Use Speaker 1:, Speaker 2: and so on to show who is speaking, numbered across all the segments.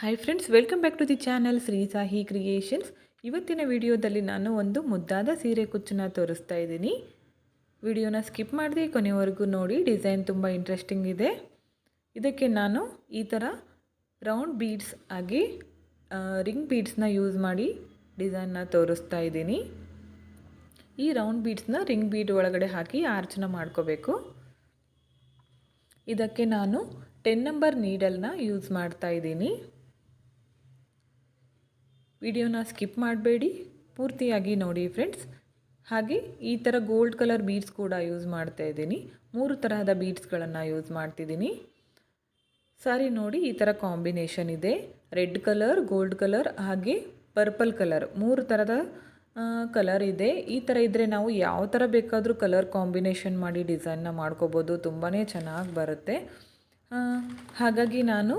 Speaker 1: Hi friends welcome back to the channel Shri Sahi creations ಇವತ್ತಿನ ವಿಡಿಯೋದಲ್ಲಿ ನಾನು ಒಂದು ಮುದ್ದಾದ ಸೀರೆ ಕುಚ್ಚನ್ನ ತೋರಿಸ್ತಾ ಇದ್ದೀನಿ. ವಿಡಿಯೋನ ಸ್ಕಿಪ್ ಮಾಡಿದೆ ಕೊನೆವರೆಗೂ ನೋಡಿ, ಡಿಸೈನ್ ತುಂಬ ಇಂಟ್ರೆಸ್ಟಿಂಗ್ ಇದೆ. ಇದಕ್ಕೆ ನಾನು ಈ ಥರ ರೌಂಡ್ ಬೀಡ್ಸ್ ಆಗಿ ರಿಂಗ್ ಬೀಡ್ಸ್ನ ಯೂಸ್ ಮಾಡಿ ಡಿಸೈನ್ನ ತೋರಿಸ್ತಾ ಇದ್ದೀನಿ. ಈ ರೌಂಡ್ ಬೀಡ್ಸ್ನ ರಿಂಗ್ ಬೀಡ್ ಒಳಗಡೆ ಹಾಕಿ ಆರ್ಚನ ಮಾಡ್ಕೋಬೇಕು. ಇದಕ್ಕೆ ನಾನು ಟೆನ್ ನಂಬರ್ ನೀಡಲ್ನ ಯೂಸ್ ಮಾಡ್ತಾ ಇದ್ದೀನಿ. ವಿಡಿಯೋನ ಸ್ಕಿಪ್ ಮಾಡಬೇಡಿ. ಪೂರ್ತಿಯಾಗಿ ನೋಡಿ ಫ್ರೆಂಡ್ಸ್. ಹಾಗೆ ಈ ಥರ ಗೋಲ್ಡ್ ಕಲರ್ ಬೀಡ್ಸ್ ಕೂಡ ಯೂಸ್ ಮಾಡ್ತಾ ಇದ್ದೀನಿ. ಮೂರು ತರಹದ ಬೀಡ್ಸ್ಗಳನ್ನು ಯೂಸ್ ಮಾಡ್ತಿದ್ದೀನಿ. ಸಾರಿ ನೋಡಿ, ಈ ಥರ ಕಾಂಬಿನೇಷನ್ ಇದೆ. ರೆಡ್ ಕಲರ್, ಗೋಲ್ಡ್ ಕಲರ್, ಹಾಗೆ ಪರ್ಪಲ್ ಕಲರ್. ಮೂರು ಥರದ ಕಲರ್ ಇದೆ. ಈ ಥರ ಇದ್ದರೆ ನಾವು ಯಾವ ಥರ ಬೇಕಾದರೂ ಕಲರ್ ಕಾಂಬಿನೇಷನ್ ಮಾಡಿ ಡಿಸೈನ್ನ ಮಾಡ್ಕೋಬೋದು. ತುಂಬಾ ಚೆನ್ನಾಗಿ ಬರುತ್ತೆ. ಹಾಗಾಗಿ ನಾನು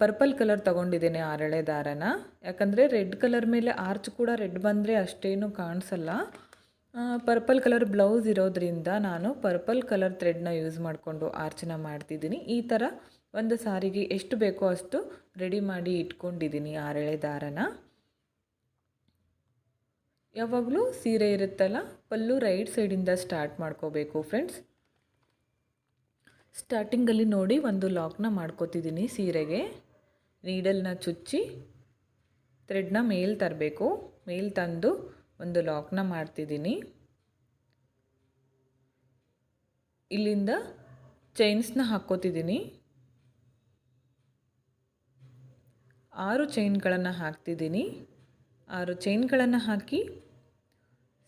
Speaker 1: ಪರ್ಪಲ್ ಕಲರ್ ತಗೊಂಡಿದ್ದೀನಿ ಆರಳೆ ದಾರನ ಯಾಕಂದರೆ ರೆಡ್ ಕಲರ್ ಮೇಲೆ ಆರ್ಚ್ ಕೂಡ ರೆಡ್ ಬಂದರೆ ಅಷ್ಟೇನು ಕಾಣಿಸಲ್ಲ. ಪರ್ಪಲ್ ಕಲರ್ ಬ್ಲೌಸ್ ಇರೋದ್ರಿಂದ ನಾನು ಪರ್ಪಲ್ ಕಲರ್ ಥ್ರೆಡ್ನ ಯೂಸ್ ಮಾಡಿಕೊಂಡು ಆರ್ಚನ ಮಾಡ್ತಿದ್ದೀನಿ. ಈ ಥರ ಒಂದು ಸಾರಿಗೆ ಎಷ್ಟು ಬೇಕೋ ಅಷ್ಟು ರೆಡಿ ಮಾಡಿ ಇಟ್ಕೊಂಡಿದ್ದೀನಿ ಆರಳೆ ದಾರನ ಯಾವಾಗಲೂ ಸೀರೆ ಇರುತ್ತಲ್ಲ, ಪಲ್ಲು ರೈಟ್ ಸೈಡಿಂದ ಸ್ಟಾರ್ಟ್ ಮಾಡ್ಕೋಬೇಕು ಫ್ರೆಂಡ್ಸ್ ಸ್ಟಾರ್ಟಿಂಗಲ್ಲಿ ನೋಡಿ ಒಂದು ಲಾಕ್ನ ಮಾಡ್ಕೋತಿದ್ದೀನಿ ಸೀರೆಗೆ. ನೀಡಲ್ನ ಚುಚ್ಚಿ, ಥ್ರೆಡ್ನ ಮೇಲ್ ತರಬೇಕು. ಮೇಲ್ ತಂದು ಒಂದು ಲಾಕ್ನ ಮಾಡ್ತಿದ್ದೀನಿ. ಇಲ್ಲಿಂದ ಚೈನ್ಸ್ನ ಹಾಕ್ಕೋತಿದ್ದೀನಿ. ಆರು ಚೈನ್ಗಳನ್ನು ಹಾಕ್ತಿದ್ದೀನಿ. ಆರು ಚೈನ್ಗಳನ್ನು ಹಾಕಿ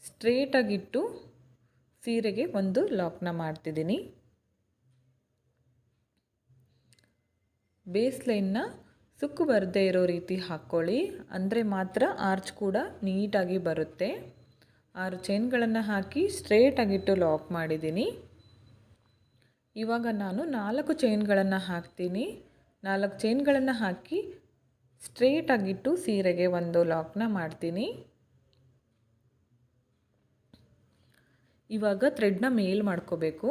Speaker 1: ಸ್ಟ್ರೇಟಾಗಿಟ್ಟು ಸೀರೆಗೆ ಒಂದು ಲಾಕ್ನ ಮಾಡ್ತಿದ್ದೀನಿ. ಬೇಸ್ ಲೈನ್ನ ಸುಕ್ಕು ಬರದೇ ಇರೋ ರೀತಿ ಹಾಕ್ಕೊಳ್ಳಿ. ಅಂದರೆ ಮಾತ್ರ ಆರ್ಚ್ ಕೂಡ ನೀಟಾಗಿ ಬರುತ್ತೆ. ಆರು ಚೈನ್ಗಳನ್ನು ಹಾಕಿ ಸ್ಟ್ರೇಟಾಗಿಟ್ಟು ಲಾಕ್ ಮಾಡಿದ್ದೀನಿ. ಇವಾಗ ನಾನು ನಾಲ್ಕು ಚೈನ್ಗಳನ್ನು ಹಾಕ್ತೀನಿ. ನಾಲ್ಕು ಚೈನ್ಗಳನ್ನು ಹಾಕಿ ಸ್ಟ್ರೇಟಾಗಿಟ್ಟು ಸೀರೆಗೆ ಒಂದು ಲಾಕ್ನ ಮಾಡ್ತೀನಿ. ಇವಾಗ ಥ್ರೆಡ್ನ ಮೇಲ್ ಮಾಡ್ಕೋಬೇಕು.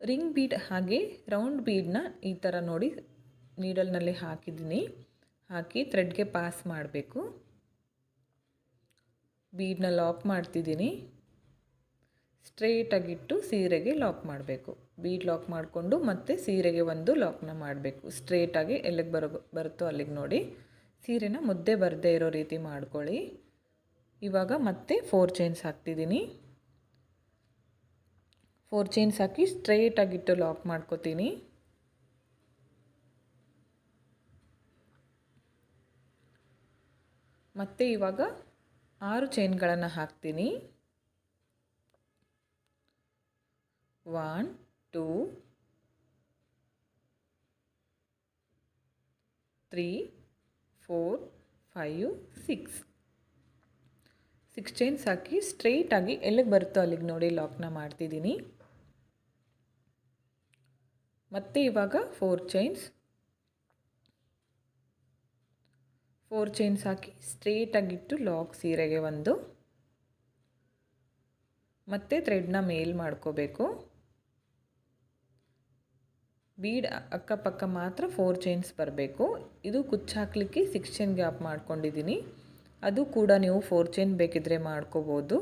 Speaker 1: ರಿಂಗ್ ಬೀಡ್ ಹಾಗೆ ರೌಂಡ್ ಬೀಡನ್ನ ಈ ಥರ ನೋಡಿ ನೀಡಲ್ನಲ್ಲಿ ಹಾಕಿದ್ದೀನಿ. ಹಾಕಿ ಥ್ರೆಡ್ಗೆ ಪಾಸ್ ಮಾಡಬೇಕು. ಬೀಡನ್ನ ಲಾಕ್ ಮಾಡ್ತಿದ್ದೀನಿ. ಸ್ಟ್ರೇಟಾಗಿಟ್ಟು ಸೀರೆಗೆ ಲಾಕ್ ಮಾಡಬೇಕು. ಬೀಡ್ ಲಾಕ್ ಮಾಡಿಕೊಂಡು ಮತ್ತೆ ಸೀರೆಗೆ ಒಂದು ಲಾಕ್ನ ಮಾಡಬೇಕು. ಸ್ಟ್ರೇಟಾಗಿ ಎಲ್ಲಿಗೆ ಬರೋ ಬರುತ್ತೋ ಅಲ್ಲಿಗೆ ನೋಡಿ. ಸೀರೆನ ಮುದ್ದೆ ಬರದೇ ಇರೋ ರೀತಿ ಮಾಡ್ಕೊಳ್ಳಿ. ಇವಾಗ ಮತ್ತೆ ಫೋರ್ ಚೈನ್ಸ್ ಹಾಕ್ತಿದ್ದೀನಿ. ಫೋರ್ ಚೈನ್ಸ್ ಹಾಕಿ ಸ್ಟ್ರೈಟಾಗಿಟ್ಟು ಲಾಕ್ ಮಾಡ್ಕೋತೀನಿ. ಮತ್ತು ಇವಾಗ ಆರು ಚೈನ್ಗಳನ್ನು ಹಾಕ್ತೀನಿ. One two three four five six six chains ಹಾಕಿ ಸ್ಟ್ರೈಟಾಗಿ ಎಲ್ಲಿಗೆ ಬರುತ್ತೋ ಅಲ್ಲಿಗೆ ನೋಡಿ ಲಾಕ್ನ ಮಾಡ್ತಿದ್ದೀನಿ. ಮತ್ತು ಇವಾಗ ಫೋರ್ ಚೈನ್ಸ್ ಫೋರ್ ಚೈನ್ಸ್ ಹಾಕಿ ಸ್ಟ್ರೇಟಾಗಿಟ್ಟು ಲಾಕ್ ಸೀರೆಗೆ ಒಂದು. ಮತ್ತೆ ಥ್ರೆಡ್ನ ಮೇಲ್ ಮಾಡ್ಕೋಬೇಕು. ಬೀಡ್ ಅಕ್ಕಪಕ್ಕ ಮಾತ್ರ ಫೋರ್ ಚೈನ್ಸ್ ಬರಬೇಕು. ಇದು ಕುಚ್ಚು ಹಾಕಲಿಕ್ಕೆ ಸಿಕ್ಸ್ ಚೈನ್ ಗ್ಯಾಪ್ ಮಾಡ್ಕೊಂಡಿದ್ದೀನಿ. ಅದು ಕೂಡ ನೀವು ಫೋರ್ ಚೈನ್ ಬೇಕಿದ್ದರೆ ಮಾಡ್ಕೋಬೋದು.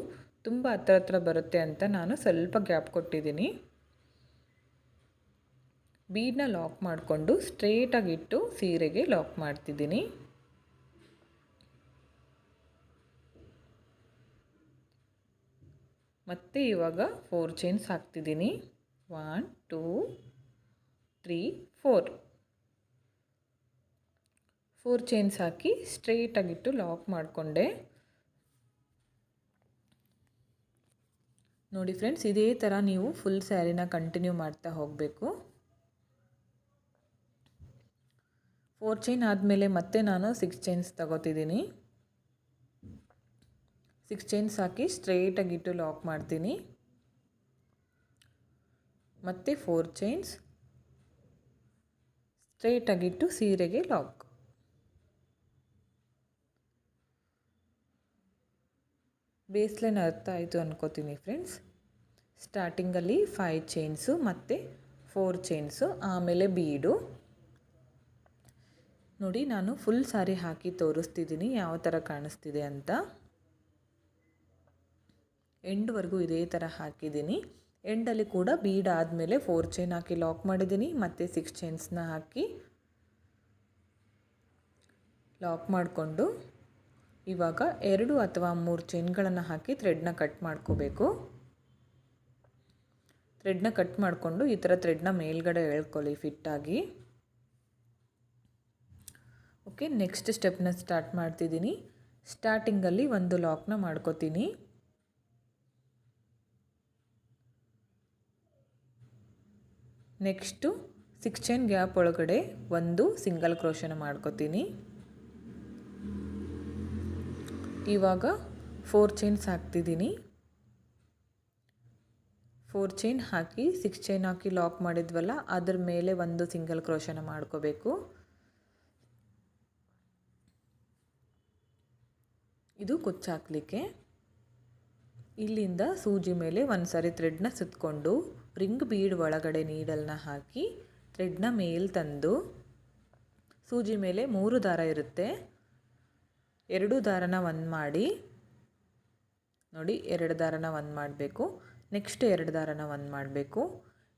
Speaker 1: ತುಂಬ ಹತ್ರ ಹತ್ರ ಬರುತ್ತೆ ಅಂತ ನಾನು ಸ್ವಲ್ಪ ಗ್ಯಾಪ್ ಕೊಟ್ಟಿದ್ದೀನಿ. ಬೀಡನ್ನ ಲಾಕ್ ಮಾಡಿಕೊಂಡು ಸ್ಟ್ರೇಟಾಗಿಟ್ಟು ಸೀರೆಗೆ ಲಾಕ್ ಮಾಡ್ತಿದ್ದೀನಿ. ಮತ್ತೆ ಇವಾಗ ಫೋರ್ ಚೈನ್ಸ್ ಹಾಕ್ತಿದ್ದೀನಿ. One, two, three, four. Four chains ಹಾಕಿ ಸ್ಟ್ರೇಟಾಗಿಟ್ಟು ಲಾಕ್ ಮಾಡಿಕೊಂಡೆ. ನೋಡಿ ಫ್ರೆಂಡ್ಸ್, ಇದೇ ಥರ ನೀವು ಫುಲ್ ಸ್ಯಾರಿನ ಕಂಟಿನ್ಯೂ ಮಾಡ್ತಾ ಹೋಗಬೇಕು. ಫೋರ್ ಚೈನ್ ಆದಮೇಲೆ ಮತ್ತೆ ನಾನು ಸಿಕ್ಸ್ ಚೈನ್ಸ್ ತಗೋತಿದ್ದೀನಿ. ಸಿಕ್ಸ್ ಚೈನ್ಸ್ ಹಾಕಿ ಸ್ಟ್ರೇಟಾಗಿಟ್ಟು ಲಾಕ್ ಮಾಡ್ತೀನಿ. ಮತ್ತು ಫೋರ್ ಚೈನ್ಸ್ ಸ್ಟ್ರೇಟಾಗಿಟ್ಟು ಸೀರೆಗೆ ಲಾಕ್ ಬೇಸ್ಲೈನ್ ಅರ್ಥ ಆಯಿತು ಅನ್ಕೋತೀನಿ ಫ್ರೆಂಡ್ಸ್ ಸ್ಟಾರ್ಟಿಂಗಲ್ಲಿ ಫೈವ್ ಚೈನ್ಸು ಮತ್ತು ಫೋರ್ ಚೈನ್ಸು ಆಮೇಲೆ ಬೀಡು ನೋಡಿ, ನಾನು ಫುಲ್ ಸಾರಿ ಹಾಕಿ ತೋರಿಸ್ತಿದ್ದೀನಿ, ಯಾವ ಥರ ಕಾಣಿಸ್ತಿದೆ ಅಂತ. ಎಂಡ್ವರೆಗೂ ಇದೇ ಥರ ಹಾಕಿದ್ದೀನಿ. ಎಂಡಲ್ಲಿ ಕೂಡ ಬೀಡ್ ಆದಮೇಲೆ ಫೋರ್ ಚೈನ್ ಹಾಕಿ ಲಾಕ್ ಮಾಡಿದ್ದೀನಿ, ಮತ್ತು ಸಿಕ್ಸ್ ಚೈನ್ಸ್ನ ಹಾಕಿ ಲಾಕ್ ಮಾಡಿಕೊಂಡು ಇವಾಗ ಎರಡು ಅಥವಾ ಮೂರು ಚೈನ್ಗಳನ್ನು ಹಾಕಿ ಥ್ರೆಡ್ನ ಕಟ್ ಮಾಡ್ಕೋಬೇಕು. ಥ್ರೆಡ್ನ ಕಟ್ ಮಾಡಿಕೊಂಡು ಈ ಥರ ಥ್ರೆಡ್ನ ಮೇಲ್ಗಡೆ ಎಳ್ಕೊಳ್ಳಿ ಫಿಟ್ಟಾಗಿ ಓಕೆ ನೆಕ್ಸ್ಟ್ ಸ್ಟೆಪ್ನ ಸ್ಟಾರ್ಟ್ ಮಾಡ್ತಿದ್ದೀನಿ. ಸ್ಟಾರ್ಟಿಂಗಲ್ಲಿ ಒಂದು ಲಾಕ್ನ ಮಾಡ್ಕೋತೀನಿ. ನೆಕ್ಸ್ಟು ಸಿಕ್ಸ್ ಚೈನ್ ಗ್ಯಾಪ್ ಒಳಗಡೆ ಒಂದು ಸಿಂಗಲ್ ಕ್ರೋಶನ ಮಾಡ್ಕೋತೀನಿ. ಇವಾಗ ಫೋರ್ ಚೈನ್ಸ್ ಹಾಕ್ತಿದ್ದೀನಿ. ಫೋರ್ ಚೈನ್ ಹಾಕಿ ಸಿಕ್ಸ್ ಚೈನ್ ಹಾಕಿ ಲಾಕ್ ಮಾಡಿದ್ವಲ್ಲ, ಅದ್ರ ಮೇಲೆ ಒಂದು ಸಿಂಗಲ್ ಕ್ರೋಶನ ಮಾಡ್ಕೋಬೇಕು. ಇದು ಕುಚ್ಚಾಕಲಿಕ್ಕೆ. ಇಲ್ಲಿಂದ ಸೂಜಿ ಮೇಲೆ ಒಂದು ಸಾರಿ ಥ್ರೆಡ್ನ ಸುತ್ತಕೊಂಡು ರಿಂಗ್ ಬೀಡ್ ಒಳಗಡೆ ನೀಡಲ್ನ ಹಾಕಿ ಥ್ರೆಡ್ನ ಮೇಲೆ ತಂದು ಸೂಜಿ ಮೇಲೆ ಮೂರು ದಾರ ಇರುತ್ತೆ. ಎರಡು ದಾರನ ಒಂದು ಮಾಡಿ, ನೋಡಿ ಎರಡು ದಾರನ ಒಂದು ಮಾಡಬೇಕು, ನೆಕ್ಸ್ಟ್ ಎರಡು ದಾರನ ಒಂದು ಮಾಡಬೇಕು.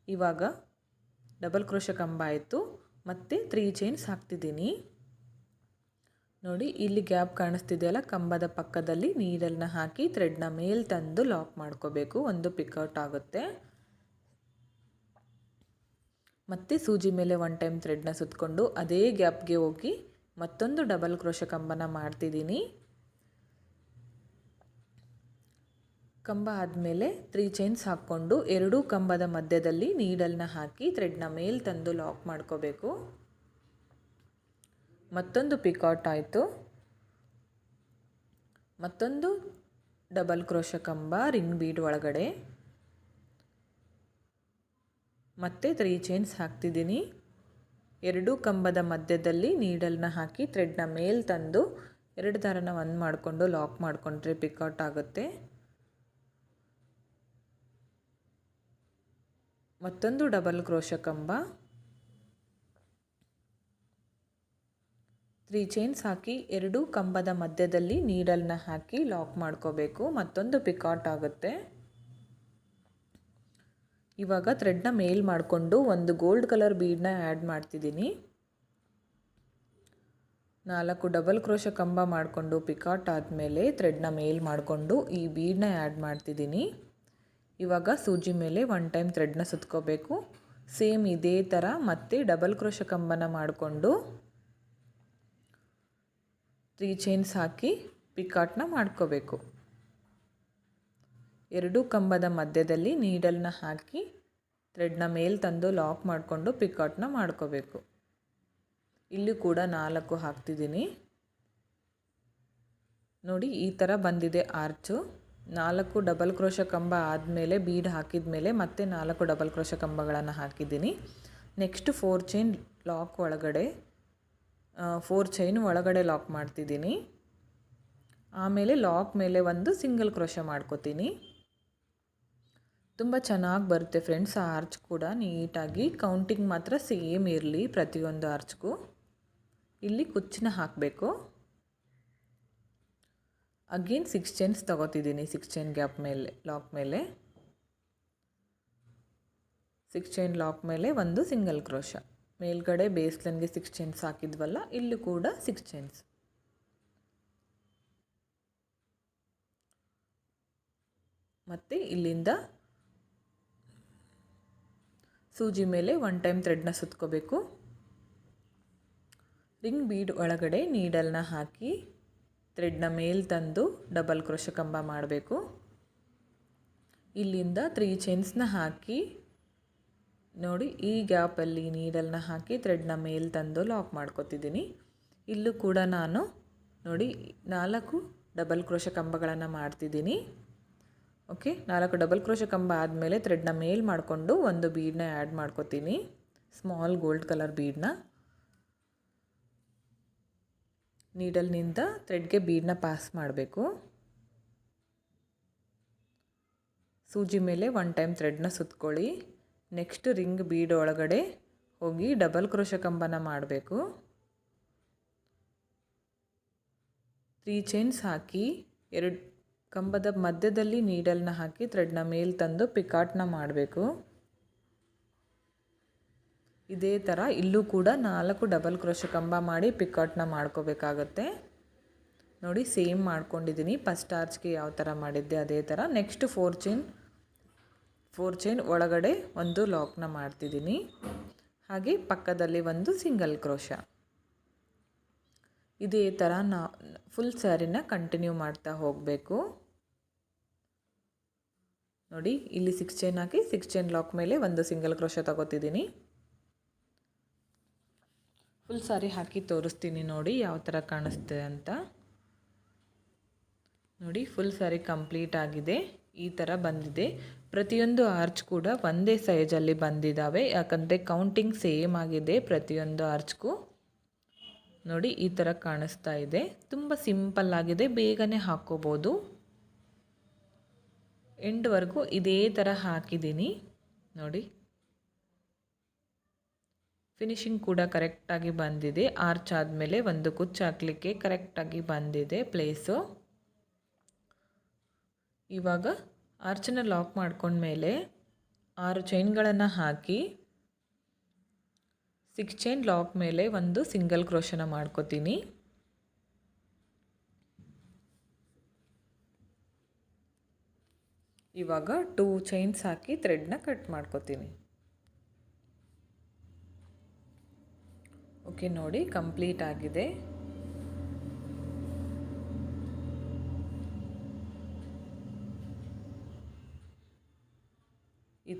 Speaker 1: ಇವಾಗ ಡಬಲ್ ಕ್ರೋಶ ಕಂಬ ಆಯಿತು, ಮತ್ತು ತ್ರೀ ಚೈನ್ಸ್ ಹಾಕ್ತಿದ್ದೀನಿ. ನೋಡಿ, ಇಲ್ಲಿ ಗ್ಯಾಪ್ ಕಾಣಿಸ್ತಿದೆಯಲ್ಲ? ಕಂಬದ ಪಕ್ಕದಲ್ಲಿ ನೀಡಲ್ನ ಹಾಕಿ ಥ್ರೆಡ್ನ ಮೇಲೆ ತಂದು ಲಾಕ್ ಮಾಡ್ಕೋಬೇಕು. ಒಂದು ಪಿಕೌಟ್ ಆಗುತ್ತೆ. ಮತ್ತೆ ಸೂಜಿ ಮೇಲೆ ಒನ್ ಟೈಮ್ ಥ್ರೆಡ್ನ ಸುತ್ತಕೊಂಡು ಅದೇ ಗ್ಯಾಪ್ಗೆ ಹೋಗಿ ಮತ್ತೊಂದು ಡಬಲ್ ಕ್ರೋಶ ಕಂಬನ ಮಾಡ್ತಿದ್ದೀನಿ. ಕಂಬ ಆದಮೇಲೆ ತ್ರೀ ಚೈನ್ಸ್ ಹಾಕ್ಕೊಂಡು ಎರಡೂ ಕಂಬದ ಮಧ್ಯದಲ್ಲಿ ನೀಡಲ್ನ ಹಾಕಿ ಥ್ರೆಡ್ನ ಮೇಲೆ ತಂದು ಲಾಕ್ ಮಾಡ್ಕೋಬೇಕು. ಮತ್ತೊಂದು ಪಿಕಾಟ್ ಆಯಿತು. ಮತ್ತೊಂದು ಡಬಲ್ ಕ್ರೋಶ ಕಂಬ ರಿಂಗ್ ಬೀಡ್ ಒಳಗಡೆ. ಮತ್ತೆ ತ್ರೀ ಚೈನ್ಸ್ ಹಾಕ್ತಿದ್ದೀನಿ. ಎರಡೂ ಕಂಬದ ಮಧ್ಯದಲ್ಲಿ ನೀಡಲ್ನ ಹಾಕಿ ಥ್ರೆಡ್ನ ಮೇಲೆ ತಂದು ಎರಡು ದಾರನ ಒಂದು ಮಾಡಿಕೊಂಡು ಲಾಕ್ ಮಾಡಿಕೊಂಡ್ರೆ ಪಿಕೌಟ್ ಆಗುತ್ತೆ. ಮತ್ತೊಂದು ಡಬಲ್ ಕ್ರೋಶ ಕಂಬ ತ್ರೀ ಚೈನ್ಸ್ ಹಾಕಿ ಎರಡು ಕಂಬದ ಮಧ್ಯದಲ್ಲಿ ನೀಡಲ್ನ ಹಾಕಿ ಲಾಕ್ ಮಾಡ್ಕೋಬೇಕು. ಮತ್ತೊಂದು ಪಿಕಾಟ್ ಆಗುತ್ತೆ. ಇವಾಗ ಥ್ರೆಡ್ನ ಮೇಲ್ ಮಾಡಿಕೊಂಡು ಒಂದು ಗೋಲ್ಡ್ ಕಲರ್ ಬೀಡನ್ನ ಆ್ಯಡ್ ಮಾಡ್ತಿದ್ದೀನಿ. ನಾಲ್ಕು ಡಬಲ್ ಕ್ರೋಶ ಕಂಬ ಮಾಡಿಕೊಂಡು ಪಿಕಾಟ್ ಆದಮೇಲೆ ಥ್ರೆಡ್ನ ಮೇಲ್ ಮಾಡಿಕೊಂಡು ಈ ಬೀಡನ್ನ ಆ್ಯಡ್ ಮಾಡ್ತಿದ್ದೀನಿ. ಇವಾಗ ಸೂಜಿ ಮೇಲೆ ಒನ್ ಟೈಮ್ ಥ್ರೆಡ್ನ ಸುತ್ಕೋಬೇಕು. ಸೇಮ್ ಇದೇ ಥರ ಮತ್ತೆ ಡಬಲ್ ಕ್ರೋಶ ಕಂಬನ ಮಾಡಿಕೊಂಡು ತ್ರೀ ಚೈನ್ಸ್ ಹಾಕಿ ಪಿಕಾಟ್ನ ಮಾಡ್ಕೋಬೇಕು. ಎರಡೂ ಕಂಬದ ಮಧ್ಯದಲ್ಲಿ ನೀಡಲ್ನ ಹಾಕಿ ಥ್ರೆಡ್ನ ಮೇಲೆ ತಂದು ಲಾಕ್ ಮಾಡಿಕೊಂಡು ಪಿಕಾಟ್ನ ಮಾಡ್ಕೋಬೇಕು. ಇಲ್ಲಿ ಕೂಡ ನಾಲ್ಕು ಹಾಕ್ತಿದ್ದೀನಿ. ನೋಡಿ, ಈ ಥರ ಬಂದಿದೆ ಆರ್ಚು. ನಾಲ್ಕು ಡಬಲ್ ಕ್ರೋಶ ಕಂಬ ಆದಮೇಲೆ ಬೀಡ್ ಹಾಕಿದ ಮೇಲೆ ಮತ್ತೆ ನಾಲ್ಕು ಡಬಲ್ ಕ್ರೋಶ ಕಂಬಗಳನ್ನು ಹಾಕಿದ್ದೀನಿ. ನೆಕ್ಸ್ಟ್ ಫೋರ್ ಚೈನ್ ಲಾಕ್ ಒಳಗಡೆ ಫೋರ್ ಚೈನ್ ಒಳಗಡೆ ಲಾಕ್ ಮಾಡ್ತಿದ್ದೀನಿ. ಆಮೇಲೆ ಲಾಕ್ ಮೇಲೆ ಒಂದು ಸಿಂಗಲ್ ಕ್ರೋಶ ಮಾಡ್ಕೋತೀನಿ. ತುಂಬ ಚೆನ್ನಾಗಿ ಬರುತ್ತೆ ಫ್ರೆಂಡ್ಸ್ ಆರ್ಚ್ ಕೂಡ ನೀಟಾಗಿ. ಕೌಂಟಿಂಗ್ ಮಾತ್ರ ಸೇಮ್ ಇರಲಿ ಪ್ರತಿಯೊಂದು ಆರ್ಚ್ಗೂ ಇಲ್ಲಿ ಕುಚ್ಚನ್ನ ಹಾಕಬೇಕು. ಅಗೇನ್ ಸಿಕ್ಸ್ ಚೈನ್ಸ್ ತೊಗೋತಿದ್ದೀನಿ ಸಿಕ್ಸ್ ಚೈನ್ ಗ್ಯಾಪ್ ಮೇಲೆ ಲಾಕ್ ಮೇಲೆ. ಸಿಕ್ಸ್ ಚೈನ್ ಲಾಕ್ ಮೇಲೆ ಒಂದು ಸಿಂಗಲ್ ಕ್ರೋಶ ಮೇಲ್ಗಡೆ ಬೇಸ್ ಲೈನ್ಗೆ ಸಿಕ್ಸ್ ಚೈನ್ಸ್ ಹಾಕಿದ್ವಲ್ಲ, ಇಲ್ಲೂ ಕೂಡ ಸಿಕ್ಸ್ ಚೈನ್ಸ್ ಮತ್ತು ಇಲ್ಲಿಂದ ಸೂಜಿ ಮೇಲೆ ಒನ್ ಟೈಮ್ ಥ್ರೆಡ್ನ ಸುತ್ಕೋಬೇಕು. ರಿಂಗ್ ಬೀಡ್ ಒಳಗಡೆ ನೀಡಲ್ನ ಹಾಕಿ ಥ್ರೆಡ್ನ ಮೇಲೆ ತಂದು ಡಬಲ್ ಕ್ರೋಶ ಕಂಬ ಮಾಡಬೇಕು. ಇಲ್ಲಿಂದ ತ್ರೀ ಚೈನ್ಸ್ನ ಹಾಕಿ ನೋಡಿ, ಈ ಗ್ಯಾಪಲ್ಲಿ ನೀಡಲ್ನ ಹಾಕಿ ಥ್ರೆಡ್ನ ಮೇಲ್ ತಂದು ಲಾಕ್ ಮಾಡ್ಕೊತಿದ್ದೀನಿ. ಇಲ್ಲೂ ಕೂಡ ನಾನು ನೋಡಿ, ನಾಲ್ಕು ಡಬಲ್ ಕ್ರೋಶ ಕಂಬಗಳನ್ನು ಮಾಡ್ತಿದ್ದೀನಿ. ಓಕೆ, ನಾಲ್ಕು ಡಬಲ್ ಕ್ರೋಶ ಕಂಬ ಆದಮೇಲೆ ಥ್ರೆಡ್ನ ಮೇಲ್ ಮಾಡಿಕೊಂಡು ಒಂದು ಬೀಡನ್ನ ಆ್ಯಡ್ ಮಾಡ್ಕೊತೀನಿ. ಸ್ಮಾಲ್ ಗೋಲ್ಡ್ ಕಲರ್ ಬೀಡನ್ನ ನೀಡಲ್ನಿಂದ ಥ್ರೆಡ್ಗೆ ಬೀಡನ್ನ ಪಾಸ್ ಮಾಡಬೇಕು. ಸೂಜಿ ಮೇಲೆ ಒನ್ ಟೈಮ್ ಥ್ರೆಡ್ನ ಸುತ್ಕೊಳ್ಳಿ. ನೆಕ್ಸ್ಟ್ ರಿಂಗ್ ಬೀಡ್ ಒಳಗಡೆ ಹೋಗಿ ಡಬಲ್ ಕ್ರೋಶ ಕಂಬನ ಮಾಡಬೇಕು. ತ್ರೀ ಚೈನ್ಸ್ ಹಾಕಿ ಎರಡು ಕಂಬದ ಮಧ್ಯದಲ್ಲಿ ನೀಡಲ್ನ ಹಾಕಿ ಥ್ರೆಡ್ನ ಮೇಲೆ ತಂದು ಪಿಕಾಟ್ನ ಮಾಡಬೇಕು. ಇದೇ ಥರ ಇಲ್ಲೂ ಕೂಡ ನಾಲ್ಕು ಡಬಲ್ ಕ್ರೋಶ ಕಂಬ ಮಾಡಿ ಪಿಕಾಟ್ನ ಮಾಡ್ಕೋಬೇಕಾಗತ್ತೆ. ನೋಡಿ, ಸೇಮ್ ಮಾಡ್ಕೊಂಡಿದ್ದೀನಿ. ಫಸ್ಟ್ ಆರ್ಚ್ಗೆ ಯಾವ ಥರ ಮಾಡಿದ್ದೆ ಅದೇ ಥರ. Next four chain four chain ಒಳಗಡೆ ಒಂದು ಲಾಕ್ನ ಮಾಡ್ತಿದ್ದೀನಿ. ಹಾಗೆ ಪಕ್ಕದಲ್ಲಿ ಒಂದು ಸಿಂಗಲ್ ಕ್ರೋಶ. ಇದೇ ಥರ ನಾ ಫುಲ್ ಸ್ಯಾರಿನ ಕಂಟಿನ್ಯೂ ಮಾಡ್ತಾ ಹೋಗಬೇಕು. ನೋಡಿ, ಇಲ್ಲಿ ಸಿಕ್ಸ್ ಚೈನ್ ಹಾಕಿ ಸಿಕ್ಸ್ ಚೈನ್ ಲಾಕ್ ಮೇಲೆ ಒಂದು ಸಿಂಗಲ್ ಕ್ರೋಶ ತಗೋತಿದ್ದೀನಿ. ಫುಲ್ ಸಾರಿ ಹಾಕಿ ತೋರಿಸ್ತೀನಿ ನೋಡಿ ಯಾವ ಥರ ಕಾಣಿಸ್ತಿದೆ ಅಂತ. ನೋಡಿ, ಫುಲ್ ಸಾರಿ ಕಂಪ್ಲೀಟ್ ಆಗಿದೆ. ಈ ಥರ ಬಂದಿದೆ. ಪ್ರತಿಯೊಂದು ಆರ್ಚ್ ಕೂಡ ಒಂದೇ ಸೈಜಲ್ಲಿ ಬಂದಿದ್ದಾವೆ ಯಾಕಂದರೆ ಕೌಂಟಿಂಗ್ ಸೇಮ್ ಆಗಿದೆ ಪ್ರತಿಯೊಂದು ಆರ್ಚ್ಗೂ ನೋಡಿ, ಈ ಥರ ಕಾಣಿಸ್ತಾ ಇದೆ. ತುಂಬ ಸಿಂಪಲ್ ಆಗಿದೆ. ಬೇಗನೆ ಹಾಕ್ಕೋಬೋದು ಎಂಡ್ವರೆಗೂ ಇದೇ ಥರ ಹಾಕಿದ್ದೀನಿ. ನೋಡಿ. ಫಿನಿಶಿಂಗ್ ಕೂಡ ಕರೆಕ್ಟಾಗಿ ಬಂದಿದೆ. ಆರ್ಚ್ ಆದಮೇಲೆ ಒಂದು ಕುಚ್ಚು ಹಾಕಲಿಕ್ಕೆ ಕರೆಕ್ಟಾಗಿ ಬಂದಿದೆ ಪ್ಲೇಸು ಇವಾಗ ಆರ್ಚನ್ನ ಲಾಕ್ ಮಾಡ್ಕೊಂಡ್ಮೇಲೆ ಆರು ಚೈನ್ಗಳನ್ನು ಹಾಕಿ ಸಿಕ್ಸ್ ಚೈನ್ ಲಾಕ್ ಮೇಲೆ ಒಂದು ಸಿಂಗಲ್ ಕ್ರೋಶನ ಮಾಡ್ಕೋತೀನಿ. ಇವಾಗ ಟೂ ಚೈನ್ಸ್ ಹಾಕಿ ಥ್ರೆಡ್ನ ಕಟ್ ಮಾಡ್ಕೋತೀನಿ. ಓಕೆ, ನೋಡಿ, ಕಂಪ್ಲೀಟ್ ಆಗಿದೆ.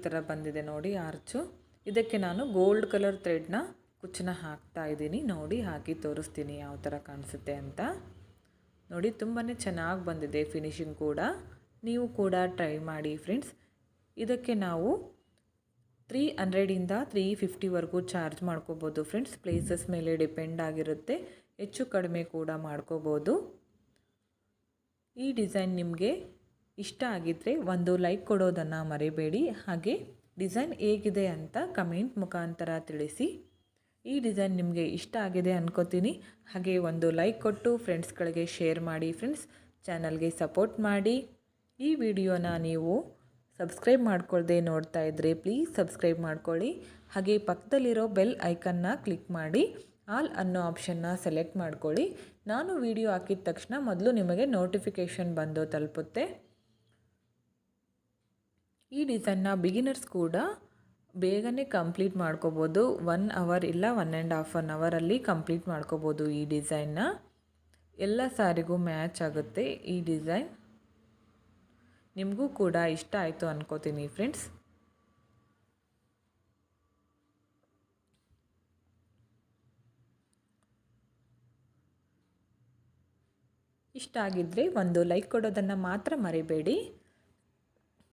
Speaker 1: ಥರ ಬಂದಿದೆ ನೋಡಿ ಆರ್ಚು. ಇದಕ್ಕೆ ನಾನು ಗೋಲ್ಡ್ ಕಲರ್ ಥ್ರೆಡ್ನ ಕುಚ್ಚನ್ನ ಹಾಕ್ತಾ ಇದ್ದೀನಿ. ನೋಡಿ ಹಾಕಿ ತೋರಿಸ್ತೀನಿ ಯಾವ ಥರ ಕಾಣಿಸುತ್ತೆ ಅಂತ. ನೋಡಿ ತುಂಬಾ ಚೆನ್ನಾಗಿ ಬಂದಿದೆ ಫಿನಿಶಿಂಗ್ ಕೂಡ. ನೀವು ಕೂಡ ಟ್ರೈ ಮಾಡಿ ಫ್ರೆಂಡ್ಸ್. ಇದಕ್ಕೆ ನಾವು ತ್ರೀ ಹಂಡ್ರೆಡಿಂದ ತ್ರೀ ಫಿಫ್ಟಿವರೆಗೂ ಚಾರ್ಜ್ ಮಾಡ್ಕೋಬೋದು ಫ್ರೆಂಡ್ಸ್. ಪ್ಲೇಸಸ್ ಮೇಲೆ ಡಿಪೆಂಡ್ ಆಗಿರುತ್ತೆ. ಹೆಚ್ಚು ಕಡಿಮೆ ಕೂಡ ಮಾಡ್ಕೋಬೋದು. ಈ ಡಿಸೈನ್ ನಿಮಗೆ ಇಷ್ಟ ಆಗಿದ್ದರೆ ಒಂದು ಲೈಕ್ ಕೊಡೋದನ್ನು ಮರಿಬೇಡಿ. ಹಾಗೆ ಡಿಸೈನ್ ಹೇಗಿದೆ ಅಂತ ಕಮೆಂಟ್ ಮುಖಾಂತರ ತಿಳಿಸಿ. ಈ ಡಿಸೈನ್ ನಿಮಗೆ ಇಷ್ಟ ಆಗಿದೆ ಅನ್ಕೋತೀನಿ. ಹಾಗೆ ಒಂದು ಲೈಕ್ ಕೊಟ್ಟು ಫ್ರೆಂಡ್ಸ್ಗಳಿಗೆ ಶೇರ್ ಮಾಡಿ ಫ್ರೆಂಡ್ಸ್ ಚಾನಲ್ಗೆ ಸಪೋರ್ಟ್ ಮಾಡಿ. ಈ ವಿಡಿಯೋನ ನೀವು ಸಬ್ಸ್ಕ್ರೈಬ್ ಮಾಡ್ಕೊಳ್ಳ್ದೆ ನೋಡ್ತಾ ಇದ್ದರೆ ಪ್ಲೀಸ್ ಸಬ್ಸ್ಕ್ರೈಬ್ ಮಾಡ್ಕೊಳ್ಳಿ. ಹಾಗೆ ಪಕ್ಕದಲ್ಲಿರೋ ಬೆಲ್ ಐಕನ್ನ ಕ್ಲಿಕ್ ಮಾಡಿ ಆಲ್ ಅನ್ನೋ ಆಪ್ಷನ್ನ ಸೆಲೆಕ್ಟ್ ಮಾಡ್ಕೊಳ್ಳಿ. ನಾನು ವಿಡಿಯೋ ಹಾಕಿದ ತಕ್ಷಣ ಮೊದಲು ನಿಮಗೆ ನೋಟಿಫಿಕೇಷನ್ ಬಂದು ತಲುಪುತ್ತೆ. ಈ ಡಿಸೈನ್ನ ಬಿಗಿನರ್ಸ್ ಕೂಡ ಬೇಗನೆ ಕಂಪ್ಲೀಟ್ ಮಾಡ್ಕೋಬೋದು. ಒನ್ ಅವರ್ ಇಲ್ಲ ಒನ್ ಆ್ಯಂಡ್ ಹಾಫ್ ಅನ್ ಅವರಲ್ಲಿ ಕಂಪ್ಲೀಟ್ ಮಾಡ್ಕೋಬೋದು ಈ ಡಿಸೈನ್ನ ಎಲ್ಲ ಸಾರಿಗೂ ಮ್ಯಾಚ್ ಆಗುತ್ತೆ ಈ ಡಿಸೈನ್ ನಿಮಗೂ ಕೂಡ ಇಷ್ಟ ಆಯಿತು ಅನ್ಕೋತೀನಿ ಫ್ರೆಂಡ್ಸ್ ಇಷ್ಟ ಆಗಿದ್ದರೆ ಒಂದು ಲೈಕ್ ಕೊಡೋದನ್ನು ಮಾತ್ರ ಮರಿಬೇಡಿ.